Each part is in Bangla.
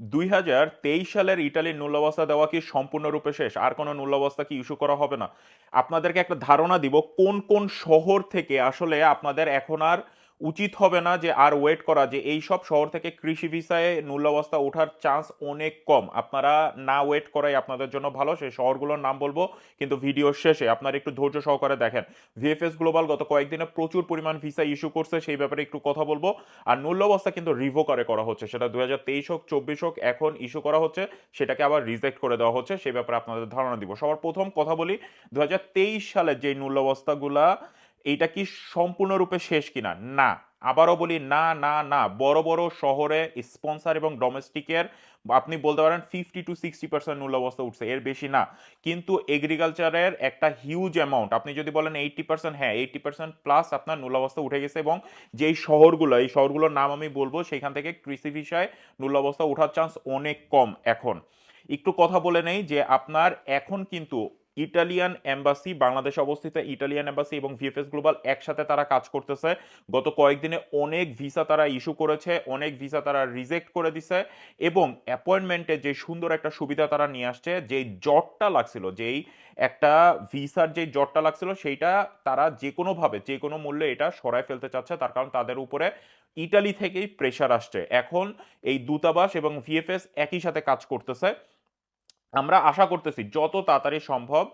দুই হাজার তেইশ সালের ইটালির নূল্যবস্থা দেওয়া কি সম্পূর্ণরূপে শেষ? আর কোনো নূল্যবস্থা কি ইস্যু করা হবে না? আপনাদেরকে একটা ধারণা দিব, কোন কোন শহর থেকে আসলে আপনাদের এখন আর উচিত হবে না যে আর ওয়েট করা, যে এই সব শহর থেকে কৃষি ভিসায় নূল্যবস্থা ওঠার চান্স অনেক কম। আপনারা না ওয়েট করাই আপনাদের জন্য ভালো, সেই শহরগুলোর নাম বলব, কিন্তু ভিডিওর শেষে আপনারা একটু ধৈর্য সহকারে দেখেন। ভিএফএস গ্লোবাল গত কয়েকদিনে প্রচুর পরিমাণ ভিসা ইস্যু করছে, সেই ব্যাপারে একটু কথা বলব। আর নূল্যবস্থা কিন্তু রিভোকারে করা হচ্ছে, সেটা দু হাজার তেইশ হোক, চব্বিশ হোক, এখন ইস্যু করা হচ্ছে, সেটাকে আবার রিজেক্ট করে দেওয়া হচ্ছে, সেই ব্যাপারে আপনাদের ধারণা দিব। সবার প্রথম কথা বলি দু সালের যে নূল্যাবস্থাগুলা এইটা কি সম্পূর্ণরূপে শেষ কিনা? না। আবারও বলি, না না না। বড় বড় শহরে স্পন্সার এবং ডোমেস্টিকের আপনি বলতে পারেন ফিফটি টু সিক্সটি পার্সেন্ট মূল্যাবস্থা উঠছে। এর বেশি না। কিন্তু এগ্রিকালচারের একটা হিউজ অ্যামাউন্ট আপনি যদি বলেন এইটটি পার্সেন্ট হ্যাঁ এইটটি পার্সেন্ট প্লাস আপনার নূল্যাবস্থা উঠে গেছে এবং যেই শহরগুলো, এই শহরগুলোর নাম আমি বলব, সেখান থেকে কৃষি বিষয়ে নূল্যাবস্থা ওঠার চান্স অনেক কম এখন। একটু কথা বলে নেই যে আপনার এখন কিন্তু ইটালিয়ান এম্বাসি, বাংলাদেশ অবস্থিত ইটালিয়ান এম্বাসি এবং ভিএফএস গ্লোবাল একসাথে তারা কাজ করতেছে। গত কয়েকদিনে অনেক ভিসা তারা ইস্যু করেছে, অনেক ভিসা তারা রিজেক্ট করে দিছে এবং অ্যাপয়েন্টমেন্টে যে সুন্দর একটা সুবিধা তারা নিয়ে আসছে, যেই জটটা লাগছিল, যেই একটা ভিসার যে জটটা লাগছিল, সেইটা তারা যে কোনোভাবে যে কোনো মূল্যে এটা সরায় ফেলতে চাচ্ছে। তার কারণ তাদের উপরে ইটালি থেকেই প্রেশার আসছে। এখন এই দূতাবাস এবং ভিএফএস একই সাথে কাজ করতেছে। আমরা আশা করতেছি যত তাড়াতাড়ি সম্ভব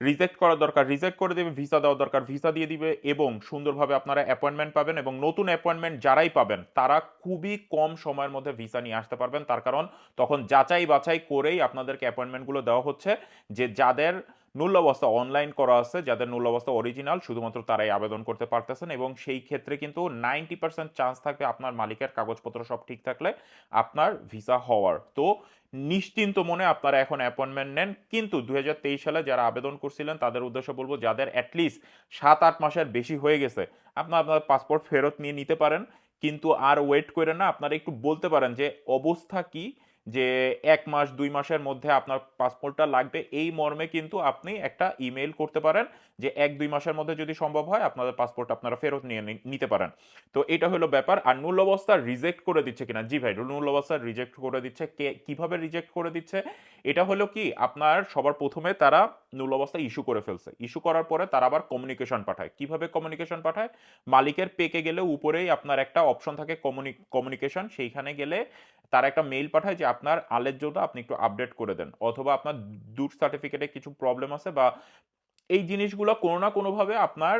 রিজেক্ট করা দরকার, রিজেক্ট করে দেবে, ভিসা দেওয়া দরকার, ভিসা দিয়ে দিবে এবং সুন্দরভাবে আপনারা অ্যাপয়েন্টমেন্ট পাবেন এবং নতুন অ্যাপয়েন্টমেন্ট যারাই পাবেন, তারা খুবই কম সময়ের মধ্যে ভিসা নিয়ে আসতে পারবেন। তার কারণ তখন যাচাই বাছাই করেই আপনাদেরকে অ্যাপয়েন্টমেন্টগুলো দেওয়া হচ্ছে যে যাদের নূল্যাবস্থা অনলাইন করা আছে, যাদের নূল্যাবস্থা অরিজিনাল শুধুমাত্র তারাই আবেদন করতে পারতেছেন এবং সেই ক্ষেত্রে কিন্তু নাইনটি পার্সেন্ট চান্স থাকবে আপনার মালিকের কাগজপত্র সব ঠিক থাকলে আপনার ভিসা হওয়ার। তো নিশ্চিন্ত মনে আপনারা এখন অ্যাপয়েন্টমেন্ট নেন। কিন্তু দু হাজার তেইশ সালে যারা আবেদন করছিলেন, তাদের উদ্দেশ্য বলব যাদের অ্যাটলিস্ট সাত আট মাসের বেশি হয়ে গেছে আপনার আপনার পাসপোর্ট ফেরত নিয়ে নিতে পারেন। কিন্তু আর ওয়েট করে না, আপনারা একটু বলতে পারেন যে অবস্থা কি? যে এক মাস, দুই মাসের মধ্যে আপনার পাসপোর্টটা লাগবে, এই মর্মে কিন্তু আপনি একটা ইমেল করতে পারেন যে এক, দুই মাসের মধ্যে যদি সম্ভব হয়, আপনাদের পাসপোর্ট আপনারা ফেরত নিয়ে নিতে পারেন। তো এটা হলো ব্যাপার। আর নূল অবস্থা রিজেক্ট করে দিচ্ছে কিনা? জি ভাই নূল অবস্থা রিজেক্ট করে দিচ্ছে। কে, কীভাবে রিজেক্ট করে দিচ্ছে? এটা হলো কি? আপনার সবার প্রথমে তারা নূল অবস্থায় ইস্যু করে ফেলছে। ইস্যু করার পরে তারা আবার কমিউনিকেশন পাঠায়। কীভাবে কমিউনিকেশন পাঠায়? মালিকের পেকে গেলে উপরেই আপনার একটা অপশন থাকে কমিউনিকেশন সেইখানে গেলে তারা একটা মেইল পাঠায় যে আপনার আলের জন্য আপনি একটু আপডেট করে দেন। অথবা আপনার দূর সার্টিফিকেটে কিছু প্রবলেম আছে বা এই জিনিসগুলো কোনো না কোনোভাবে আপনার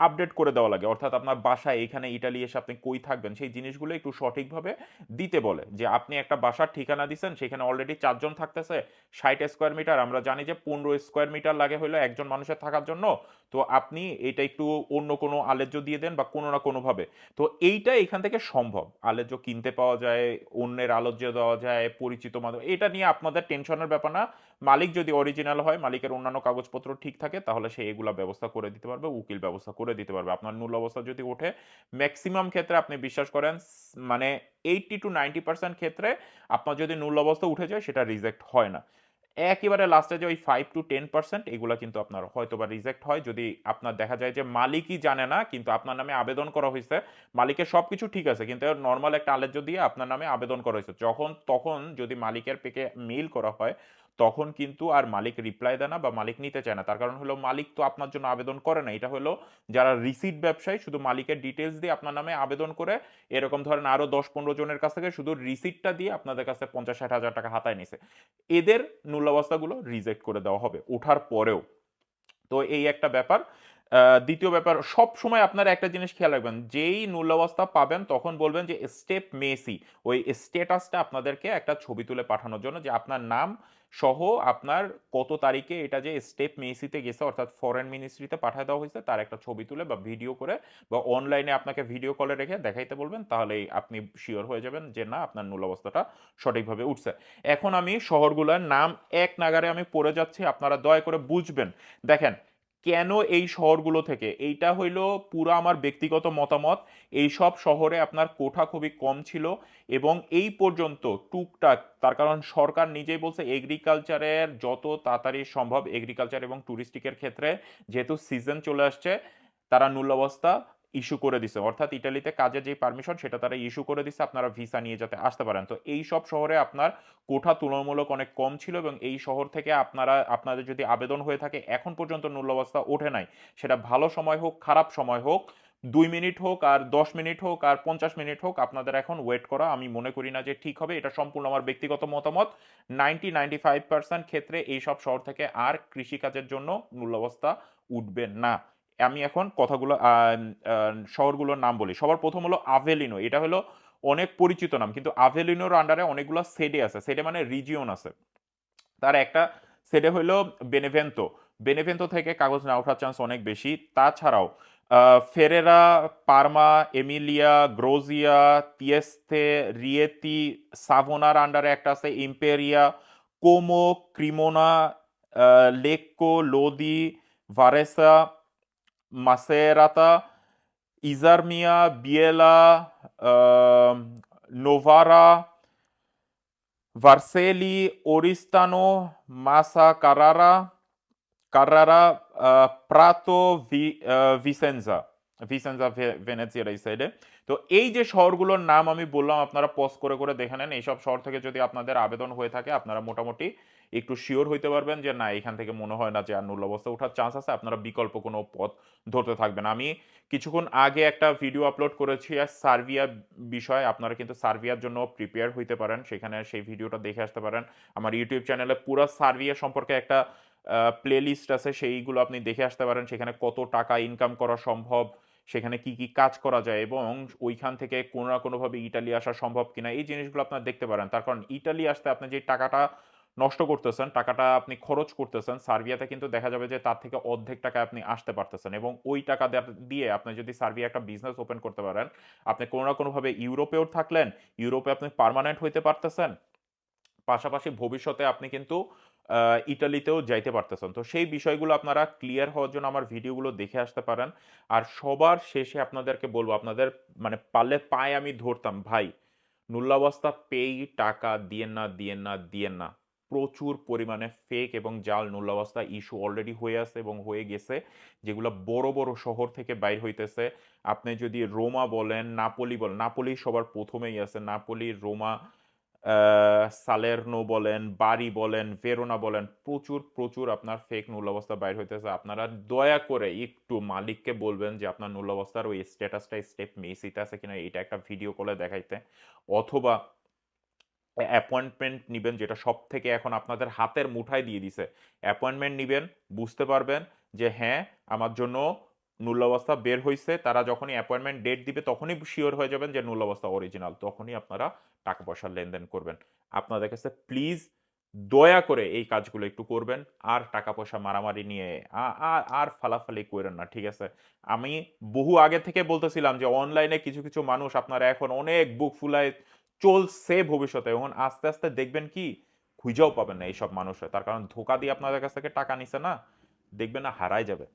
আপডেট করে দেওয়া লাগে। অর্থাৎ আপনার বাসায় এখানে ইটালি এসে আপনি কই থাকবেন, সেই জিনিসগুলো একটু সঠিকভাবে দিতে বলে। যে আপনি একটা বাসার ঠিকানা দিচ্ছেন সেখানে অলরেডি চারজন থাকতেছে, ষাট স্কোয়ার মিটার আমরা জানি যে পনেরো স্কোয়ার মিটার লাগে হলো একজন মানুষের থাকার জন্য। তো আপনি এটা একটু অন্য কোনো আলেজ্য দিয়ে দেন বা কোনো না কোনোভাবে। তো এইটা এখান থেকে সম্ভব। আলেজ্য কিনতে পাওয়া যায়, অন্যের আলোচ্য দেওয়া যায়, পরিচিত মাধ্যম, এটা নিয়ে আপনাদের টেনশনের ব্যাপার না। মালিক যদি অরিজিনাল হয়, মালিকের অন্যান্য কাগজপত্র ঠিক থাকে, তাহলে সে এগুলা ব্যবস্থা করে দিতে পারবে, উকিল ব্যবস্থা করে দিতে পারবে। আপনার মূল অবস্থা যদি ওঠে ম্যাক্সিমাম ক্ষেত্রে আপনি বিশ্বাস করেন মানে এইটটি টু নাইনটি পার্সেন্ট ক্ষেত্রে আপনার যদি নূল অবস্থা উঠে যায়, সেটা রিজেক্ট হয় না। একেবারে লাস্টে যে ওই ফাইভ টু টেন পার্সেন্ট এগুলো কিন্তু আপনার হয়তো বা রিজেক্ট হয়। যদি আপনার দেখা যায় যে মালিকই জানে না, কিন্তু আপনার নামে আবেদন করা হয়েছে, মালিকের সব কিছু ঠিক আছে, কিন্তু নর্মাল একটা আলেজ্য দিয়ে আপনার নামে আবেদন করা হয়েছে। যখন, তখন যদি মালিকের পেকে মেইল করা হয় তখন কিন্তু আর মালিক রিপ্লাই দেয় না বা মালিক নিতে চায় না। তার কারণ হলো মালিক তো আপনার জন্য আবেদন করে না। এটা হলো যারা রিসিট ব্যবসায়ী, শুধু মালিকের ডিটেলস দিয়ে আপনার নামে আবেদন করে, এরকম ধরেন আরও দশ পনেরো জনের কাছ থেকে শুধু রিসিটটা দিয়ে আপনাদের কাছে পঞ্চাশ ষাট হাজার টাকা হাতায় নিছে। এদের মূল্যাবস্থাগুলো রিজেক্ট করে দেওয়া হবে, ওঠার পরেও। তো এই একটা ব্যাপার। দ্বিতীয় ব্যাপার, সব সময় আপনারা একটা জিনিস খেয়াল রাখবেন, যেই মূল্যাবস্থা পাবেন তখন বলবেন যে স্টেপ মেসি, ওই স্টেটাসটা আপনাদেরকে একটা ছবি তুলে পাঠানোর জন্য যে আপনার নাম সহ আপনার কত তারিখে এটা যে স্টেপ মেসিতে গেছে, অর্থাৎ ফরেন মিনিস্ট্রিতে পাঠিয়ে দেওয়া হয়েছে, তার একটা ছবি তুলে বা ভিডিও করে বা অনলাইনে আপনাকে ভিডিও কলে রেখে দেখাইতে বলবেন, তাহলেই আপনি শিওর হয়ে যাবেন যে না, আপনার মূল অবস্থাটা সঠিকভাবে উঠছে। এখন আমি শহরগুলোর নাম এক নাগারে আমি পড়ে যাচ্ছি, আপনারা দয়া করে বুঝবেন। দেখেন কেন এই শহরগুলো থেকে? এইটা হইল পুরো আমার ব্যক্তিগত মতামত। এই সব শহরে আপনার কোঠা খুবই কম ছিল এবং এই পর্যন্ত টুকটাক, তার কারণ সরকার নিজেই বলছে এগ্রিকালচারের যত তাড়াতাড়ি সম্ভব এগ্রিকালচার এবং ট্যুরিস্টিকের ক্ষেত্রে যেহেতু সিজন চলে আসছে, তারা মূল্যাবস্থা ইস্যু করে দিছে। অর্থাৎ ইটালিতে কাজের যে পারমিশন সেটা তারা ইস্যু করে দিছে, আপনারা ভিসা নিয়ে যাতে আসতে পারেন। তো এই সব শহরে আপনার কোঠা তুলনামূলক অনেক কম ছিল এবং এই শহর থেকে আপনারা, আপনাদের যদি আবেদন হয়ে থাকে, এখন পর্যন্ত মূল্যাবস্থা ওঠে নাই। সেটা ভালো সময় হোক, খারাপ সময় হোক, দুই মিনিট হোক আর দশ মিনিট হোক আর পঞ্চাশ মিনিট হোক, আপনাদের এখন ওয়েট করা। আমি মনে করি না যে ঠিক হবে, এটা সম্পূর্ণ আমার ব্যক্তিগত মতামত। নাইনটি নাইনটি ফাইভ পার্সেন্ট ক্ষেত্রে এই সব শহর থেকে আর কৃষিকাজের জন্য মূল্যাবস্থা উঠবে না। আমি এখন কথাগুলো শহরগুলোর নাম বলি। সবার প্রথম হলো আভেলিনো এটা হলো অনেক পরিচিত নাম, কিন্তু আভেলিনোর আন্ডারে অনেকগুলো সেডে আছে। সেডে মানে রিজিয়ন আছে। তার একটা সেডে হলো বেনেভেন্তো বেনেভেন্তো থেকে কাগজ না ওঠার চান্স অনেক বেশি। তাছাড়াও ফেরেরা পারমা এমিলিয়া গ্রোজিয়া তিয়েস্তে রিয়েতি সাভোনার আন্ডারে একটা আছে Imperia Como Cremona Lecco Lodi Varese Macerata Isernia Biella আহ, Novara Vercelli Oristano Massa Carrara Carrara আহ, প্রাতো ভি আহ, ভিসেন্সা ভিসেন্সা ভে- ভেনেজিয়ার এই সাইডে তো এই যে শহরগুলোর নাম আমি বললাম আপনারা পজ করে করে দেখে নেন। এইসব শহর থেকে যদি আপনাদের আবেদন হয়ে থাকে আপনারা মোটামুটি একটু শিওর হইতে পারবেন যে, না, এখান থেকে মনে হয় না যে, আর নুল অবস্থা ওঠার চান্স আছে। আপনারা বিকল্প কোনো পথ ধরতে থাকবেন। আমি কিছুক্ষণ আগে একটা ভিডিও আপলোড করেছি, আর সার্বিয়া বিষয় আপনারা কিন্তু সার্বিয়ার জন্য প্রিপেয়ার হইতে পারেন। সেখানে সেই ভিডিওটা দেখে আসতে পারেন। আমার ইউটিউব চ্যানেলে পুরো সার্বিয়া সম্পর্কে একটা প্লে লিস্ট আছে, সেইগুলো আপনি দেখে আসতে পারেন। সেখানে কত টাকা ইনকাম করা সম্ভব, সেখানে কি কি কাজ করা যায় এবং ওইখান থেকে কোনো না কোনোভাবে ইটালি আসা সম্ভব কিনা, এই জিনিসগুলো আপনার দেখতে পারেন। তার কারণ ইটালি আসতে আপনি যে টাকাটা নষ্ট করতেছেন, টাকাটা আপনি খরচ করতেছেন, সার্বিয়াতে কিন্তু দেখা যাবে যে তার থেকে অর্ধেক টাকা আপনি আসতে পারতেছেন এবং ওই টাকা দিয়ে আপনি যদি সার্বিয়া একটা বিজনেস ওপেন করতে পারেন, আপনি কোনো না কোনোভাবে ইউরোপেও থাকলেন, ইউরোপে আপনি পার্মানেন্ট হইতে পারতেছেন, পাশাপাশি ভবিষ্যতে আপনি কিন্তু ইটালিতেও যাইতে পারতেছেন। তো সেই বিষয়গুলো আপনারা ক্লিয়ার হওয়ার জন্য আমার ভিডিওগুলো দেখে আসতে পারেন। আর সবার শেষে আপনাদেরকে বলব, আপনাদের মানে পারলে পায়ে আমি ধরতাম, ভাই নুল্লাবস্তা পেই টাকা, দিয়েন না দিয়েন না দিয়েন না। প্রচুর পরিমাণে ফেক এবং জাল নুল্লাবস্তা ইস্যু অলরেডি হয়ে আছে এবং হয়ে গেছে, যেগুলো বড় বড় শহর থেকে বাইর হইতেছে। আপনি যদি রোমা বলেন, নাপোলি বলেন, নাপোলি সবার প্রথমেই আছে। নাপোলি, রোমা সালেরনো বলেন বাড়ি বলেন, ভেরোনা বলেন, প্রচুর প্রচুর আপনার ফেক নুল অবস্থা বাইর হইতেছে। আপনারা দয়া করে একটু মালিককে বলবেন যে আপনার নুল অবস্থার ওই স্ট্যাটাসটা স্টেপ মেসিতে আছে কিনা, এটা একটা ভিডিও কলে দেখাইতে। অথবা অ্যাপয়েন্টমেন্ট নিবেন, যেটা সব থেকে এখন আপনাদের হাতের মুঠায় দিয়ে দিছে। অ্যাপয়েন্টমেন্ট নিবেন, বুঝতে পারবেন যে হ্যাঁ আমার জন্য নুল অবস্থা বের হয়েছে তারা যখনই অ্যাপয়েন্টমেন্ট ডেট দিবে, তখনই শিওর হয়ে যাবেন যে নুল অবস্থা অরিজিনাল তখনই আপনারা টাকা পয়সার লেনদেন করবেন। আপনাদের কাছে প্লিজ দয়া করে এই কাজগুলো একটু করবেন, আর টাকা পয়সা মারামারি নিয়ে আ- আ- আর ফালাফালি করেন না, ঠিক আছে? আমি বহু আগে থেকে বলতেছিলাম যে অনলাইনে কিছু কিছু মানুষ আপনারা এখন অনেক বুক ফুলায় চলছে ভবিষ্যতে এখন আস্তে আস্তে দেখবেন কি, খুঁজেও পাবেন না এইসব মানুষের। তার কারণ ধোকা দিয়ে আপনাদের কাছ থেকে টাকা নিছে না, দেখবেন না হারাই যাবে।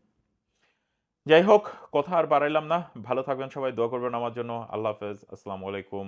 যাই হোক, কথা আর বাড়াইলাম না। ভালো থাকবেন সবাই, দোয়া করবেন আমার জন্য। আল্লাহ হাফেজ। আসসালামু আলাইকুম।